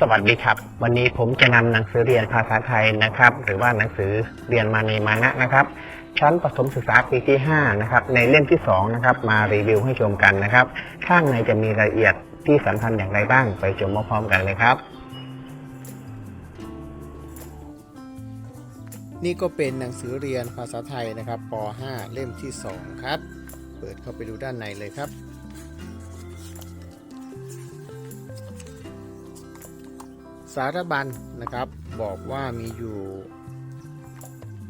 สวัสดีครับ วันนี้ผมจะนำหนังสือเรียนภาษาไทยนะครับ หรือว่าหนังสือเรียนมาในมานะนะครับ ชั้นประถมศึกษาปีที่5นะครับในเล่มที่2นะครับมารีวิวให้ชมกันนะครับ ข้างในจะมีรายละเอียดที่สำคัญอย่างไรบ้างไปชมพร้อมกันเลยครับ นี่ก็เป็นหนังสือเรียนภาษาไทยนะครับป .5 เล่มที่ 2 ครับ เปิดเข้าไปดูด้านในเลยครับ สารบัญนะครับ บอกว่ามีอยู่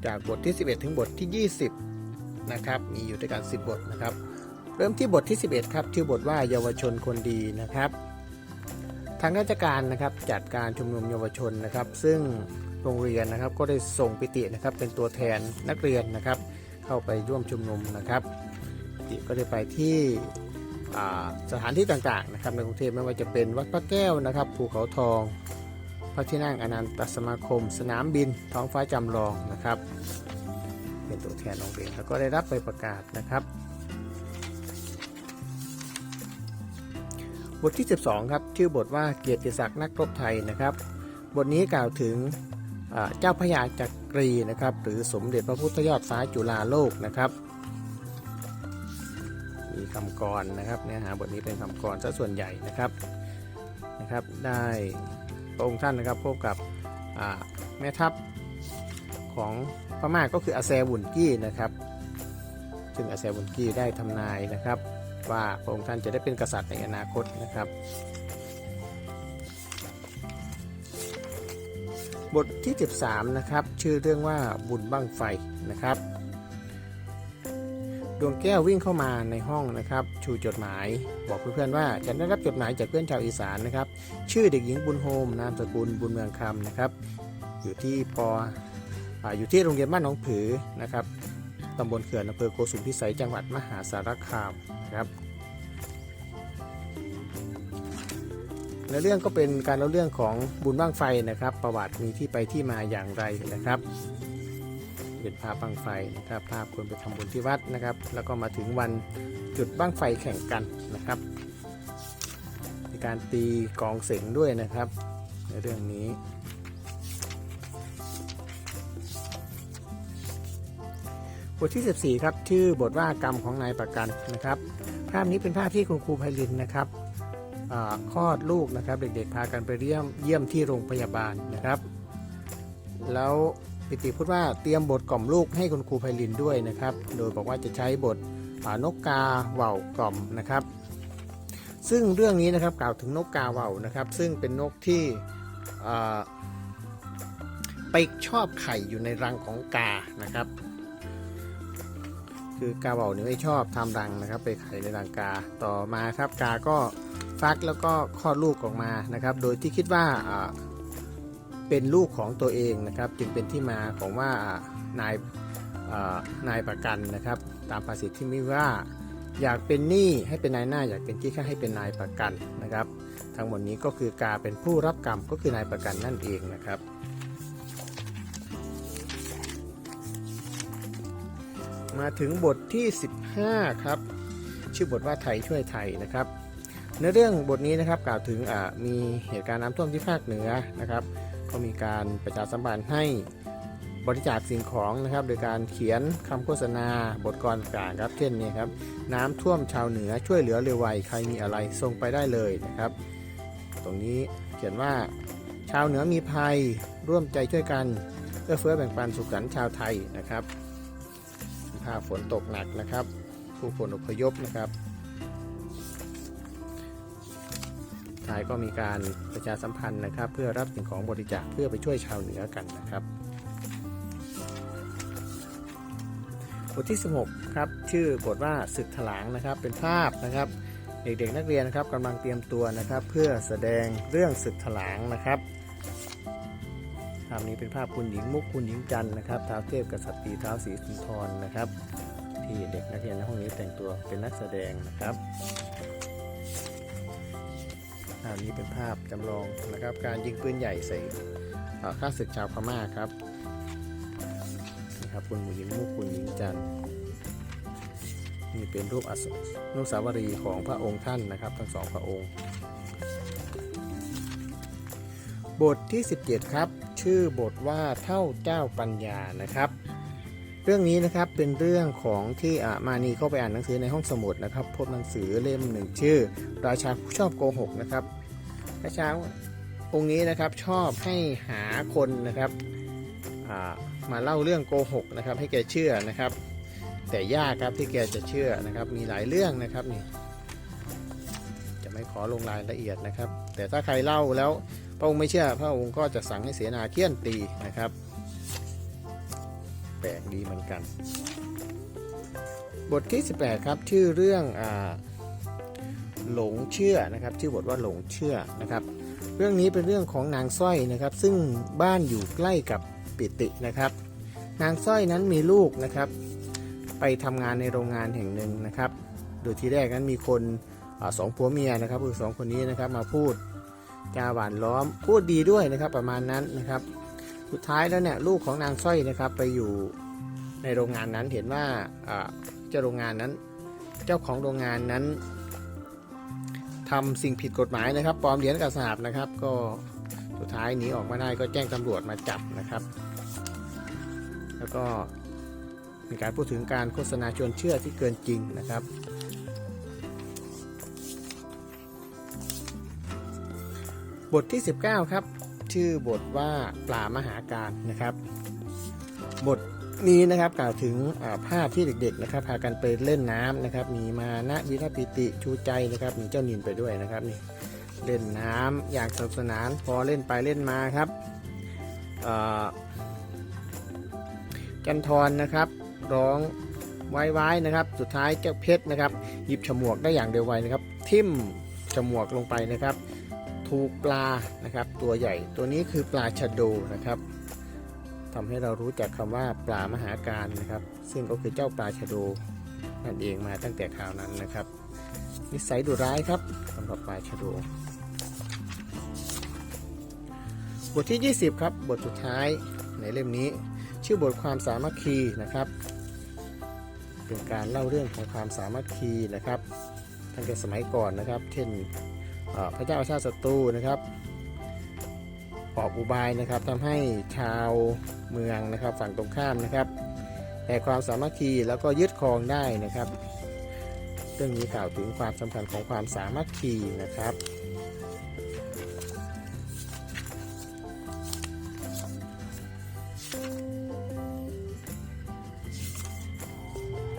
จากบทที่ 11 ถึงบทที่ 20 นะครับ มีอยู่ด้วยกัน 10 บทนะครับ เริ่มที่บทที่ 11 ครับชื่อบทว่าเยาวชนคนดีนะครับทางราชการนะครับจัดการชุมนุมเยาวชนนะครับ ซึ่งโรงเรียนนะครับก็ได้ส่งปิตินะครับเป็นตัวแทนนักเรียนนะครับ เข้าไปร่วมชุมนุมนะครับปิติก็ได้ไปที่สถานที่ต่างๆนะครับในกรุงเทพไม่ว่าจะเป็นวัดพระแก้วนะครับภูเขาทอง พระที่นั่งอนันตสมาคม สนามบิน ท้องฟ้าจำลองนะครับ เป็นตัวแทนโรงเรียนแล้วก็ได้รับใบประกาศนะครับ บทที่ 12 ครับชื่อบทว่าเกียรติศักดิ์นักรบไทยนะครับ บทนี้กล่าวถึงเจ้าพระยาจักรีนะครับ หรือสมเด็จพระพุทธยอดฟ้าจุฬาโลกนะครับมีคำกรนะครับเนื้อหาบทนี้เป็นคำกรซะส่วนใหญ่นะครับนะครับ ได้ พระองค์ท่านนะครับพบกับแม่ทัพของพม่าก็คืออาแซวุนกี้นะครับ ซึ่งอาแซวุนกี้ได้ทำนายนะครับ ว่าพระองค์ท่านจะได้เป็นกษัตริย์ในอนาคตนะครับ บทที่ 13 นะครับ ชื่อเรื่องว่าบุญบั้งไฟนะครับ ดวงแก้ววิ่งเข้ามาในห้องนะครับ ชูจดหมาย บอกเพื่อนๆว่าฉันได้รับจดหมายจากเพื่อนชาวอีสานนะครับ ชื่อเด็กหญิงบุญโฮมนามสกุลบุญเมืองคำนะครับ อยู่ที่ปออยู่ที่โรงเรียนบ้านหนองผือนะครับตำบลเขื่อนอำเภอโกสุมพิสัยจังหวัดมหาสารคามนะครับในเรื่องก็เป็นการเล่าเรื่องของบุญบ้างไฟนะครับ ประวัติมีที่ไปที่มาอย่างไรนะครับ เป็นภาพบ้างไฟนะครับภาพคนไปทำบุญที่วัดนะครับ แล้วก็มาถึงวันจุดบ้างไฟแข่งกันนะครับ มีการตีกลองเสียงด้วยนะครับ ในเรื่องนี้บทที่ 14 ครับ ชื่อบทว่ากรรมของนายประกันนะครับ ภาพนี้เป็นภาพที่คุณครูไพลินนะครับคลอดลูกนะครับ เด็กๆพากันไปเยี่ยมเยี่ยมที่โรงพยาบาลนะครับ แล้ว ปิติพูดว่าเตรียมบทกล่อมลูกให้คุณครูไพลินด้วยนะครับ โดยบอกว่าจะใช้บทอ่านกกาเหว่ากล่อมนะครับ ซึ่งเรื่องนี้นะครับกล่าวถึงนกกาเหว่านะครับ ซึ่งเป็นนกที่ไปชอบไข่อยู่ในรังของกานะครับ คือกาเหว่านี่ยไม่ชอบทำรังนะครับ ไปไข่ในรังกาต่อมาครับกาก็ฟักแล้วก็คลอดลูกออกมานะครับ โดยที่คิดว่า เป็นลูกของตัวเองนะครับ จึงเป็นที่มาของว่านายนายประกันนะครับ ตามภาษิตที่มีว่าอยากเป็นหนี้ให้เป็นนายหน้า อยากเป็นที่ข้าให้เป็นนายประกันนะครับ ทั้งหมดนี้ก็คือกาเป็นผู้รับกรรมก็คือนายประกันนั่นเองนะครับ มาถึงบทที่ 15 ครับ ชื่อบทว่าไทยช่วยไทยนะครับในเรื่องบทนี้นะครับกล่าวถึงมีเหตุการณ์น้ำท่วมที่ภาคเหนือนะครับ ก็มีการประชาสัมพันธ์ให้บริจาคสิ่งของนะครับ โดยการเขียนคำโฆษณา บทกรต่างๆครับ เช่นนี้ครับ น้ำท่วมชาวเหนือช่วยเหลือเร็วไวใครมีอะไรส่งไปได้เลยนะครับ ตรงนี้เขียนว่า ชาวเหนือมีภัยร่วมใจช่วยกันเอื้อเฟื้อแบ่งปันสุขสันต์ชาวไทยนะครับถ้าฝนตกหนักนะครับ ผู้คนอพยพนะครับายก็มีการประชาสัมพันธ์นะครับ เพื่อรับสิ่งของบริจาคเพื่อไปช่วยชาวเหนือกันนะครับบทที่ 16 ครับ ชื่อบทว่าศึกถลางนะครับ เป็นภาพนะครับ เด็กๆนักเรียนนะครับกำลังเตรียมตัวนะครับ เพื่อแสดงเรื่องศึกถลางนะครับภาพนี้เป็นภาพคุณหญิงมุกคุณหญิงจันนะครับท้าวเทพกษัตริย์ท้าวศรีสุนทรนะครับ ที่เด็กนักเรียนในห้องนี้แต่งตัวเป็นนักแสดงนะครับ ภาพนี้เป็นภาพจำลองนะครับ การยิงปืนใหญ่ใส่ข้าศึกชาวพม่าครับนี่ครับคุณหญิงมุกคุณหญิงจันนี่เป็นรูปอนุสาวรีย์ของพระองค์ท่านนะครับ ทั้งสองพระองค์ บทที่ 17 ครับ ชื่อบทว่าเท่าเจ้าปัญญานะครับ เรื่องนี้นะครับเป็นเรื่องของที่มานีเข้าไปอ่านหนังสือในห้องสมุดนะครับพบหนังสือเล่มหนึ่งชื่อ ราชาผู้ชอบโกหกนะครับ พราชาองค์นี้นะครับชอบให้หาคนนะครับมาเล่าเรื่องโกหกนะครับ ให้แกเชื่อนะครับ แต่ยากครับที่แกจะเชื่อนะครับ มีหลายเรื่องนะครับนี่จะไม่ขอลงรายละเอียดนะครับ แต่ถ้าใครเล่าแล้วพระองค์ไม่เชื่อ พระองค์ก็จะสั่งให้เสนาเคี่ยนตีนะครับ แปลกดีเหมือนกัน บทที่ 18 ครับชื่อเรื่องอ่า หลงเชื่อนะครับชื่อบทว่าหลงเชื่อนะครับ เรื่องนี้เป็นเรื่องของนางสร้อยนะครับ ซึ่งบ้านอยู่ใกล้กับปิตินะครับ นางสร้อยนั้นมีลูกนะครับ ไปทำงานในโรงงานแห่งหนึ่งนะครับ โดยที่แรกนั้นมีคนอสองผัวเมียนะครับคือสองคนนี้นะครับมาพูดจาหวานล้อมพูดดีด้วยนะครับประมาณนั้นนะครับ สุดท้ายแล้วเนี่ยลูกของนางสร้อยนะครับไปอยู่ในโรงงานนั้นเห็นว่าเจ้าโรงงานนั้น เจ้าของโรงงานนั้น ทำสิ่งผิดกฎหมายนะครับปลอมเหรียญกระสาบนะครับ ก็สุดท้ายหนีออกมาได้ก็แจ้งตำรวจมาจับนะครับ แล้วก็มีการพูดถึงการโฆษณาชวนเชื่อที่เกินจริงนะครับบทที่ 19 ครับ ชื่อบทว่าปลามหาการนะครับ นี้นะครับกล่าวถึงภาพที่เด็กๆนะครับพากันไปเล่นน้ำนะครับ มีมานะวิทปิติชูใจนะครับมีเจ้านินไปด้วยนะครับนี่เล่นน้ำอย่างสนุกสนานพอเล่นไปเล่นมาครับจันทรนะครับร้องไว้ไว้นะครับ สุดท้ายเจ้าเพชรนะครับ หยิบฉมวกได้อย่างเร็วไวนะครับ ทิ่มฉมวกลงไปนะครับ ถูกปลานะครับ ตัวใหญ่ตัวนี้คือปลาชะโดนะครับ ทำให้เรารู้จักคำว่าปลามหาการนะครับ ซึ่งก็คือเจ้าปลาชะโดนั่นเองมาตั้งแต่คราวนั้นนะครับ นิสัยดุร้ายครับสำหรับปลาชะโดบทที่ 20 ครับ บทสุดท้ายในเล่มนี้ ชื่อบทความสามัคคีนะครับ เป็นการเล่าเรื่องของความสามัคคีนะครับ ตั้งแต่สมัยก่อนนะครับ เช่นพระเจ้าอาชาติศัตรูนะครับ ออกอุบายนะครับทำให้ชาวเมืองนะครับฝั่งตรงข้ามนะครับแต่ความสามัคคีแล้วก็ยึดครองได้นะครับ เรื่องนี้กล่าวถึงความสำคัญของความสามัคคีนะครับ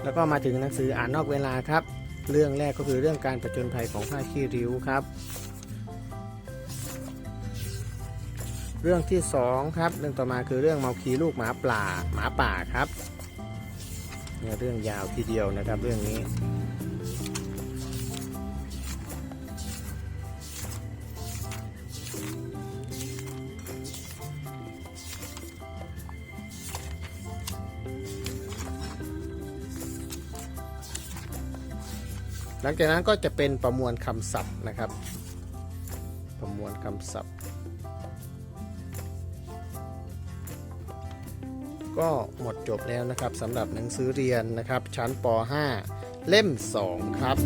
แล้วก็มาถึงหนังสืออ่านนอกเวลาครับ เรื่องแรกก็คือเรื่องการประจนภัยของผ้าขี้ริ้วครับ เรื่องที่สองครับเรื่องต่อมาคือเรื่องเมาคีลูกหมาป่าหมาป่าครับเนี่ยเรื่องยาวทีเดียวนะครับเรื่องนี้ หลังจากนั้นก็จะเป็นประมวลคำศัพท์นะครับ ประมวลคำศัพท์ ก็หมดจบแล้วนะครับสำหรับหนังสือเรียนนะครับ ชั้นป .5 เล่ม 2 ครับ